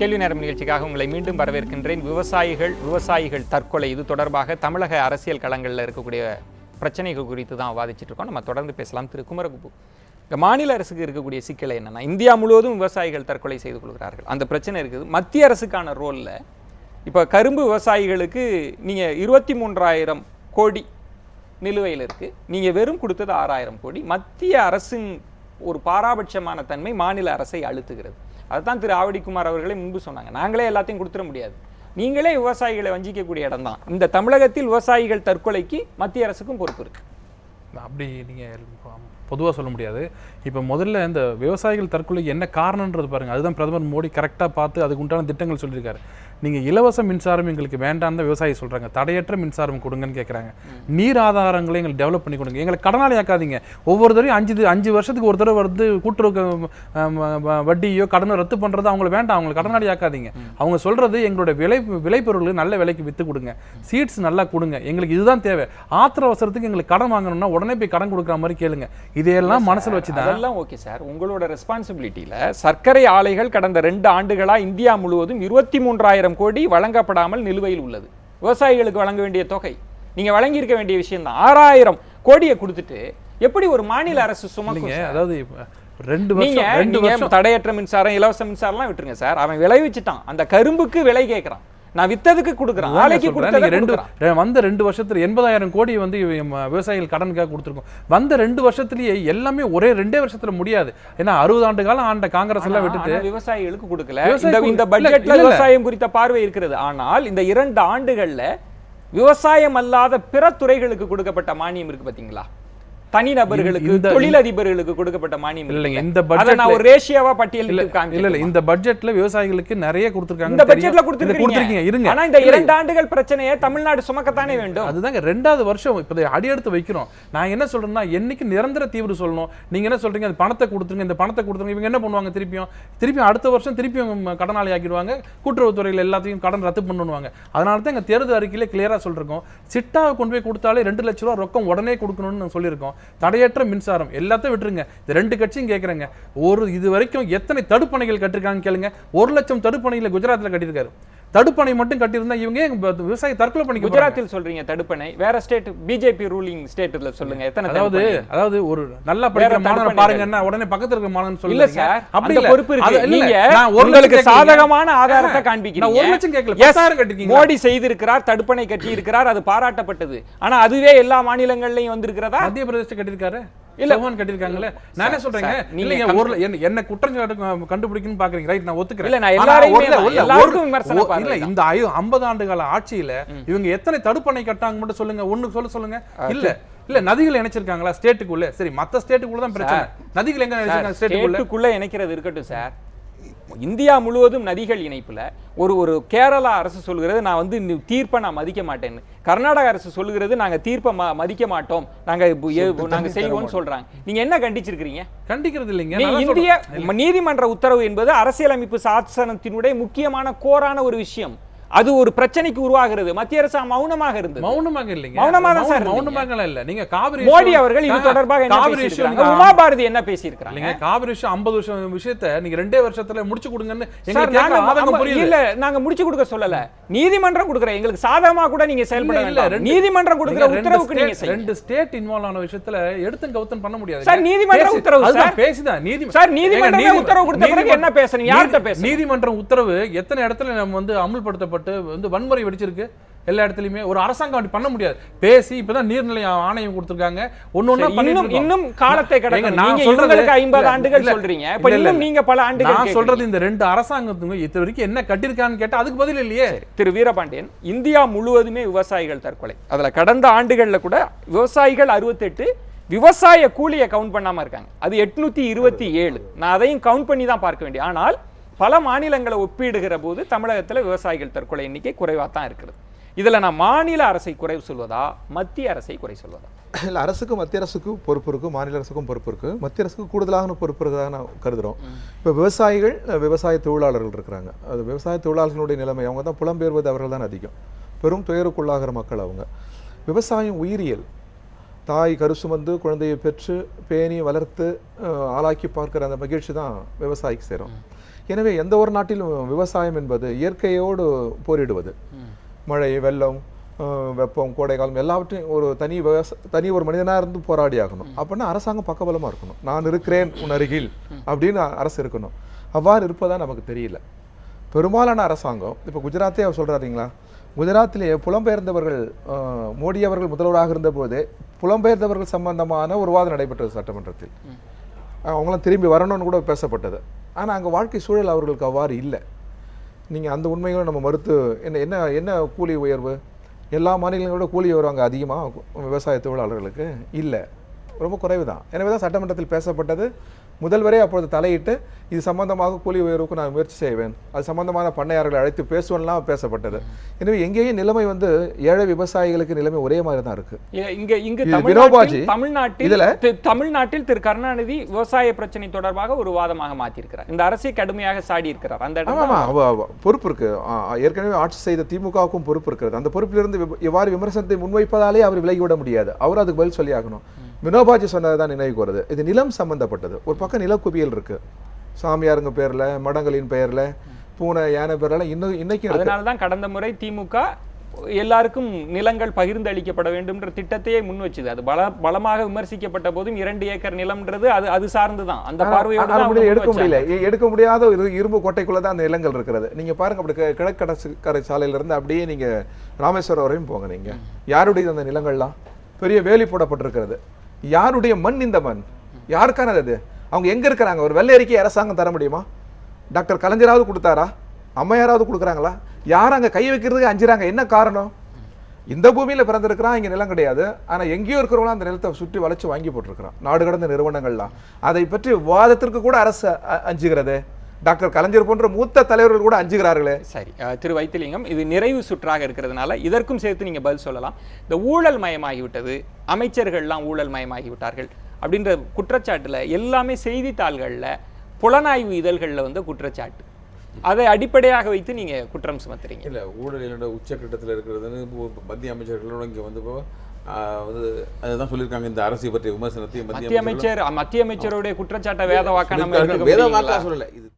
கேள்வி நேரம் நிகழ்ச்சிக்காக உங்களை மீண்டும் வரவேற்கின்றேன். விவசாயிகள் விவசாயிகள் தற்கொலை இது தொடர்பாக தமிழக அரசியல் களங்களில் இருக்கக்கூடிய பிரச்சனைகள் குறித்து தான் வாதிச்சிட்டு இருக்கோம். நம்ம தொடர்ந்து பேசலாம். திரு. குமரகுப்பு இந்த மாநில அரசுக்கு இருக்கக்கூடிய சிக்கலை என்னென்னா இந்தியா முழுவதும் விவசாயிகள் தற்கொலை செய்து கொள்கிறார்கள். அந்த பிரச்சனை இருக்குது. மத்திய அரசுக்கான ரோலில் இப்போ கரும்பு விவசாயிகளுக்கு நீங்கள் இருபத்தி மூன்றாயிரம் கோடி நிலுவையில் இருக்குது நீங்கள் வெறும் கொடுத்தது ஆறாயிரம் கோடி. மத்திய அரசின் ஒரு பாராபட்சமான தன்மை மாநில அரசை அழுத்துகிறது. அதுதான் திரு ஆவடிக்குமார் அவர்களே முன்பு சொன்னாங்க. நாங்களே எல்லாத்தையும் கொடுத்துட முடியாது. நீங்களே விவசாயிகளை வஞ்சிக்கக்கூடிய இடம் தான். இந்த தமிழகத்தில் விவசாயிகள் தற்கொலைக்கு மத்திய அரசுக்கும் பொறுப்பு இருக்கு. அப்படி நீங்கள் பொதுவாக சொல்ல முடியாது. இப்போ முதல்ல இந்த விவசாயிகள் தற்கொலைக்கு என்ன காரணன்றது பாருங்க. அதுதான் பிரதமர் மோடி கரெக்டாக பார்த்து அதுக்கு உண்டான திட்டங்கள் சொல்லியிருக்காரு. நீங்கள் இலவச மின்சாரம் எங்களுக்கு வேண்டாம் தான் விவசாயி சொல்கிறாங்க தடையற்ற மின்சாரம் கொடுங்கன்னு கேட்குறாங்க நீர் ஆதாரங்களை எங்களுக்கு டெவலப் பண்ணி கொடுங்க. எங்களை கடனாளி ஆக்காதீங்க. ஒவ்வொரு தடவையும் அஞ்சு அஞ்சு வருஷத்துக்கு ஒரு தடவை வந்து கூட்டுறவு வட்டியோ கடனை ரத்து பண்ணுறது அவங்களை வேண்டாம். அவங்களை கடனாளி ஆக்காதீங்க. அவங்க சொல்கிறது எங்களோட விளை விளைபொருள் நல்ல விலைக்கு விற்று கொடுங்க. சீட்ஸ் நல்லா கொடுங்க. எங்களுக்கு இதுதான் தேவை. ஆத்திர அவசரத்துக்கு எங்களுக்கு கடன் வாங்கணும்னா உடனே போய் கடன் கொடுக்குற மாதிரி கேளுங்க. இதையெல்லாம் மனசில் வச்சு தான் அதெல்லாம் ஓகே சார் உங்களோட ரெஸ்பான்சிபிலிட்டியில சர்க்கரை ஆலைகள் கடந்த ரெண்டு ஆண்டுகளா இந்தியா முழுவதும் இருபத்தி மூன்றாயிரம் கோடி வழங்கப்படாமல் நிலுவையில் உள்ளது. விவசாயிகளுக்கு வழங்க வேண்டிய தொகை. நீங்க வழங்கி இருக்க வேண்டிய விஷயம் தான் ஆறாயிரம் கோடியை கொடுத்துட்டு எப்படி ஒரு மாநில அரசு சார்? அதாவது ரெண்டு நீங்க ரெண்டு தடையற்ற மின்சாரம் இலவச மின்சாரம்லாம் விட்டுருங்க சார் அவன் விளைவிச்சிட்டான். அந்த கரும்புக்கு விலை கேட்கறான் நான் வித்ததுக்கு கொடுக்குறான். ஆலைக்கு கொடுத்ததை ரெண்டு வந்த ரெண்டு வருஷத்துல எண்பதாயிரம் கோடி வந்து விவசாயிகள் கடனுக்காக கொடுத்துருக்கோம். வந்த ரெண்டு வருஷத்துலயே எல்லாமே ஒரே ரெண்டே வருஷத்துல முடியாது. ஏன்னா அறுபது ஆண்டு காலம் ஆண்ட காங்கிரஸ் எல்லாம் விட்டுட்டு விவசாயிகளுக்கு கொடுக்கல. இந்த பட்ஜெட்ல. விவசாயம் குறித்த பார்வை இருக்கிறது. ஆனால் இந்த இரண்டு ஆண்டுகள்ல விவசாயம் அல்லாத பிற துறைகளுக்கு கொடுக்கப்பட்ட மானியம் இருக்கு பாத்தீங்களா? தனிநபர்களுக்கு தொழிலதிபர்களுக்கு கொடுக்கப்பட்ட மானியம் இல்லைங்க? இந்த அதை பட்ஜெட்ல- நான் ஒரு ரேஷியோவா இல்ல பட்டியலிட்டு இல்ல இல்ல இந்த பட்ஜெட்ல விவசாயிகளுக்கு நிறைய கொடுத்துருக்காங்க இந்த பட்ஜெட்ல கொடுத்துருக்கீங்க இருங்க. ஆனா இந்த இரண்டு ஆண்டுகள் பிரச்சனையை தமிழ்நாடு சுமக்கத்தானே வேண்டும்? அதுதாங்க ரெண்டாவது வருஷம் இப்போ அடி எடுத்து வைக்கிறோம். நான் என்ன சொல்றேன்னா என்னைக்கு நிரந்தர தீவிர சொல்லணும்? நீங்க என்ன சொல்றீங்க அந்த பணத்தை கொடுத்துருங்க இந்த பணத்தை கொடுத்துருங்க இவங்க என்ன பண்ணுவாங்க திருப்பியும்? திருப்பியும் அடுத்த வருஷம் திருப்பியும் கடனாளி ஆக்கிடுவாங்க. கூட்டுறவுத்துறையில் எல்லாத்தையும் கடன் ரத்து பண்ணுவாங்க. அதனால தான் எங்க தேர்தல் அறிக்கையில கிளியரா சொல்லிருக்கோம். சிட்டாவை கொண்டு போய் கொடுத்தாலே ரெண்டு லட்ச ரூபா ரொக்கம் உடனே கொடுக்கணும்னு சொல்லியிருக்கோம். தடையற்ற மின்சாரம் எல்லாத்தையும் விட்டுருங்க. இந்த ரெண்டு கட்சியும் கேட்குறேங்க ஒரு இது வரைக்கும் எத்தனை தடுப்பணைகள் கட்டிருக்காங்கன்னு கேளுங்க. ஒரு லட்சம் தடுப்பணைகளை குஜராத்ல கட்டியிருக்காரு. தடுப்பணை மட்டும் கட்டியிருந்தா இவங்க விவசாயி தற்கொலை போறாங்க? குஜராத்தில் சொல்றீங்க தடுப்பணை. வேற ஸ்டேட் பிஜேபி ரூலிங் ஸ்டேட்ல சொல்லுங்க. எத்தனை அதாவது? அதாவது ஒரு நல்லா படிக்கிற மாணவன் தடுப்பணைகள். பாருங்கன்னா உடனே பக்கத்துல இருக்க மாணவன் இல்ல சொல்லுங்க. சார் அப்படி இல்ல. பொறுப்பு இருக்கு. இல்ல, நீங்க உங்களுக்கு. சாதகமான ஆதாரத்தை நான் காண்பிக்கிறீங்க. ஒரு லட்சம் கேட்கல. பத்தாயிரம் கட்டிருக்கீங்க மோடி செய்திருக்கிறார் தடுப்பணை கட்டி இருக்கிறார் அது பாராட்டப்பட்டது. ஆனா அதுவே எல்லா மாநிலங்கள்லயும் வந்திருக்கிறதா? மத்திய பிரதேச கட்டிருக்காரு இல்ல. சௌஹான் கட்டிருக்காங்கல்ல நான் சொல்றேங்க? நீங்க ஒரு என்ன- குற்றம் கண்டுபிடிக்கணும்னு பாக்குறீங்க. ரைட் நான் ஒத்துக்கிறேன். இல்ல, நான் எல்லாரையுமே இல்ல. இந்த ஐ- 50 ஆண்டு கால ஆட்சியில இவங்க எத்தனை தடுப்பணை கட்டாங்க மட்டும் சொல்லுங்க. ஒண்ணு சொல்ல சொல்லுங்க. இல்ல இல்ல நதிகள் இணைச்சிருக்காங்களா? ஸ்டேட்டுக்குள்ள சரி மத்த ஸ்டேட்டுக்குள்ள தான் பிரச்சனை. நதிகள் எங்க இணைச்சிருக்காங்க? ஸ்டேட்டுக்குள்ள இணைக்கிறது இருக்கட்டும் சார். இந்தியா முழுவதும் நதிகள் இணைப்புல ஒரு ஒரு கேரளா அரசு சொல்கிறது நான் வந்து தீர்ப்பை நான் மதிக்க மாட்டேன்னு கர்நாடக அரசு சொல்லுகிறது நாங்க தீர்ப்பை ம- மதிக்க மாட்டோம். நாங்க இப்ப ஏ- நாங்க செய்வோம்னு சொல்றாங்க. நீங்க என்ன கண்டிச்சிருக்கிறீங்க? கண்டிக்கிறது இல்லைங்க. இந்திய. நீதிமன்ற உத்தரவு என்பது அரசியலமைப்பு சாசனத்தினுடைய முக்கியமான கோரான ஒரு விஷயம். அது ஒரு பிரச்சனைக்கு உருவாகிறது. மத்திய அரசு மௌனமாக இருந்தது. மௌனமாக இல்லைங்க. மௌனமா தான் சார். மௌனமாக இல்ல. நீங்க காவிரி மோடி அவர்கள் இது தொடர்பாக காவிரி நீங்க உமா பாரதி என்ன பேசியிருக்காங்க இல்லைங்க காவிரி விஷயம் 50 வருஷம் விஷயத்தை நீங்க ரெண்டே வருஷத்துல முடிச்சு கொடுங்கன்னு எங்களுக்கு நாங்க இல்ல நாங்க முடிச்சு கொடுக்க சொல்லல. நீதிமன்றம் கொடுக்குற எங்களுக்கு சாதகமா கூட நீங்க செயல்பட இல்ல, நீதிமன்றம் கொடுக்குற நீங்க உத்தரவுக்கு நீங்க ரெண்டு ஸ்டேட் இன்வால்வ் ஆன விஷயத்துல எடுத்தும் கவுத்தம் பண்ண முடியாது. சார், நீதிமன்ற உத்தரவு சார். பேசிதான். நீதி சார், நீதிமன்றமே உத்தரவு கொடுத்த பிறகு என்ன பேசுறீங்க? யார்கிட்ட பேசுறீங்க? நீதிமன்றம் உத்தரவு எத்தனை இடத்துல நம்ம வந்து அமுல்படுத்தப்பட்டு வந்து வன்முறை வெடிச்சிருக்கு. எல்லா இடத்துலயுமே ஒரு அரசாங்கம் அப்படி பண்ண முடியாது. பேசி இப்பதான் நீர்நிலை ஆணையம் கொடுத்திருக்காங்க. ஒண்ணா பண்ணிட்டு இன்னும் காலத்தை கடக்கணும். நான் நீங்க சொல்றது- இவங்களுக்கு 50 இல்ல, ஆண்டுகள் சொல்றீங்க. இப்ப இன்னும். நீங்க பல ஆண்டுகள் நான் சொல்றது. இந்த ரெண்டு அரசாங்கத்துங்க இது வரைக்கும் என்ன கட்டிருக்கான்னு கேட்டா அதுக்கு பதில் இல்லையே. திரு வீரபாண்டியன் இந்தியா முழுவதுமே விவசாயிகள் தற்கொலை. அதுல கடந்த ஆண்டுகள்ல கூட விவசாயிகள் 68 விவசாய கூலியை கவுண்ட் பண்ணாம இருக்காங்க. அது எட்நூத்தி இருபத்தி ஏழு. நான் அதையும் கவுண்ட் பண்ணி தான் பார்க்க வேண்டிய ஆனால் பல மாநிலங்களை ஒப்பிடுகிற போது தமிழகத்துல விவசாயிகள் தற்கொலை எண்ணிக்கை குறைவா தான் இருக்கிறது இதுல நான் மாநில அரசை குறை சொல்வதா மத்திய அரசை குறை சொல்வதா? இல்லை அரசுக்கு மத்திய அரசுக்கும் பொறுப்பு இருக்குது மாநில அரசுக்கும் பொறுப்பு இருக்குது மத்திய அரசுக்கு கூடுதலான பொறுப்பு இருக்கிறதாக நான் கருதுகிறோம் இப்போ விவசாயிகள் விவசாய தொழிலாளர்கள் இருக்கிறாங்க. அது விவசாய தொழிலாளர்களுடைய நிலைமை அவங்க தான் புலம்பெயர்வது அவர்கள் தான் அதிகம். பெரும் துயருக்குள்ளாகிற மக்கள் அவங்க. விவசாயம் உயிரியல். தாய் கரு சுமந்து குழந்தையை பெற்று பேணி வளர்த்து ஆளாக்கி பார்க்குற அந்த மகிழ்ச்சி தான் விவசாயிக்கு சேரும். எனவே எந்த ஒரு நாட்டிலும் விவசாயம் என்பது இயற்கையோடு போரிடுவது. மழை வெள்ளம் வெப்பம் கோடைக்காலம் எல்லாவற்றையும் ஒரு தனி விவச தனி ஒரு மனிதனாக இருந்து போராடி ஆகணும். அப்படின்னா அரசாங்கம் பக்கபலமாக இருக்கணும். நான் இருக்கிறேன் உன் அருகில் அப்படின்னு அரசு இருக்கணும். அவ்வாறு இருப்பதா நமக்கு தெரியல. பெரும்பாலான அரசாங்கம் இப்போ குஜராத்தே அவர் சொல்கிறாருங்களா குஜராத்திலே புலம்பெயர்ந்தவர்கள் மோடி அவர்கள் முதல்வராக இருந்தபோதே புலம்பெயர்ந்தவர்கள் சம்பந்தமான ஒரு வாதம் நடைபெற்றது சட்டமன்றத்தில். அவங்களாம் திரும்பி வரணும்னு கூட பேசப்பட்டது. ஆனால் அங்கே வாழ்க்கை சூழல் அவர்களுக்கு அவ்வாறு இல்லை. நீங்கள் அந்த உண்மைகளை நம்ம மறுத்து என்ன என்ன என்ன கூலி உயர்வு? எல்லா மாநிலங்களோட கூலி உயர்வு அங்கே அதிகமாக விவசாய தொழிலாளர்களுக்கு இல்லை. ரொம்ப குறைவு தான் எனவே தான் சட்டமன்றத்தில் பேசப்பட்டது. முதல்வரே அப்பொழுது தலையிட்டு இது சம்பந்தமாக கூலி உயர்வுக்கு நான் முயற்சி செய்வேன். அது சம்பந்தமான பண்ணையாளர்களை அழைத்து பேசுவேன்லாம் பேசப்பட்டது. எனவே எங்கேயும் நிலைமை வந்து ஏழை விவசாயிகளுக்கு நிலைமை ஒரே மாதிரி தான் இருக்குது இ- இங்க இங்க வினோபாஜி, தமிழ்நாட்டில் இதுல- தமிழ்நாட்டில் திரு கருணாநிதி விவசாய பிரச்சனை தொடர்பாக ஒரு வாதமாக மாற்றியிருக்கிறார் இந்த அரசை கடுமையாக சாடி இருக்கிறார் அந்த பொறுப்பு இருக்கு. ஏற்கனவே ஆட்சி செய்த திமுகவுக்கும் பொறுப்பு இருக்கிறது. அந்த பொறுப்பிலிருந்து விவ- இவ்வாறு விமர்சனத்தை முன்வைப்பதாலே அவர் விலகிவிட முடியாது. அவர் அதுக்கு பதில் சொல்லி ஆகணும் வினோபாஜி சொன்னது தான் நினைவுக்கு வருது. இது நிலம் சம்பந்தப்பட்டது. ஒரு பக்கம் நிலக்குவியல் இருக்கு. சாமியாருங்க பேர்ல மடங்களின் பெயர்ல பூனை யானை பேர்ல இன்னும் இன்னைக்கும் இருக்கு. அதனால தான் கடந்த முறை திமுக எல்லாருக்கும் நிலங்கள் பகிர்ந்து அளிக்கப்பட வேண்டும்ன்ற திட்டத்தையே முன் வச்சுது. அது பல பலமாக விமர்சிக்கப்பட்ட போதும் இரண்டு ஏக்கர் நிலம்ன்றது அது அது அந்த பார்வையோடு ஆனா தான் முடியல, முன் எடுக்க. முடியல. எடுக்க முடியாத ஒரு இரும்பு கோட்டைக்குள்ள தான் அந்த நிலங்கள் இருக்கிறது. நீங்க பாருங்க அப்படி கி- கிழக்கடற்கரை சாலையில இருந்து அப்படியே நீங்க ராமேஸ்வரம் வரையும் போங்க நீங்க. யாருடைய அந்த நிலங்கள்லாம்? பெரிய வேலி போடப்பட்டிருக்கிறது. யாருடைய மண் இந்த மண்? யாருக்கானது அது? அவங்க எங்கே இருக்கிறாங்க? ஒரு வெள்ளை அறிக்கை அரசாங்கம் தர முடியுமா? டாக்டர் கலைஞராவது கொடுத்தாரா? அம்மையாராவது கொடுக்குறாங்களா? யார் அங்கே கை வைக்கிறதுக்கு அஞ்சுறாங்க? என்ன காரணம்? இந்த பூமியில் பிறந்திருக்கிறான் இங்கே நிலம் கிடையாது. ஆனால் எங்கேயோ இருக்கிறவங்களும் அந்த நிலத்தை சுற்றி வளைச்சு வாங்கி போட்டிருக்கிறான். நாடு கடந்த நிறுவனங்கள்லாம். அதை பற்றி விவாதத்திற்கு கூட அரசு அஞ்சுகிறது. டாக்டர் கலைஞர் போன்ற மூத்த தலைவர்கள் கூட அஞ்சுகிறார்களே. சரி திரு வைத்திலிங்கம் இது நிறைவு சுற்றாக இருக்கிறதுனால இதற்கும் சேர்த்து நீங்க பதில் சொல்லலாம். இந்த ஊழல் மயமாகிவிட்டது அமைச்சர்கள்லாம் ஊழல் மயமாகி விட்டார்கள் அப்படின்ற குற்றச்சாட்டுல எல்லாமே செய்தித்தாள்கள்ல புலனாய்வு இதழ்கள்ல வந்து குற்றச்சாட்டு. அதை அடிப்படையாக வைத்து நீங்க குற்றம் சுமத்துறீங்க. இல்லை ஊழலினோட உச்சக்கட்டத்தில் இருக்கிறதுன்னு மத்திய அமைச்சர்களோட இங்கே ஆஹ், வந்து அதுதான் சொல்லியிருக்காங்க. இந்த அரசை பற்றிய விமர்சனத்தை மத்திய அமைச்சர் மத்திய அமைச்சருடைய குற்றச்சாட்டை வேத வாக்கா நம்ம வேத? வாக்கா சொல்லலை. இது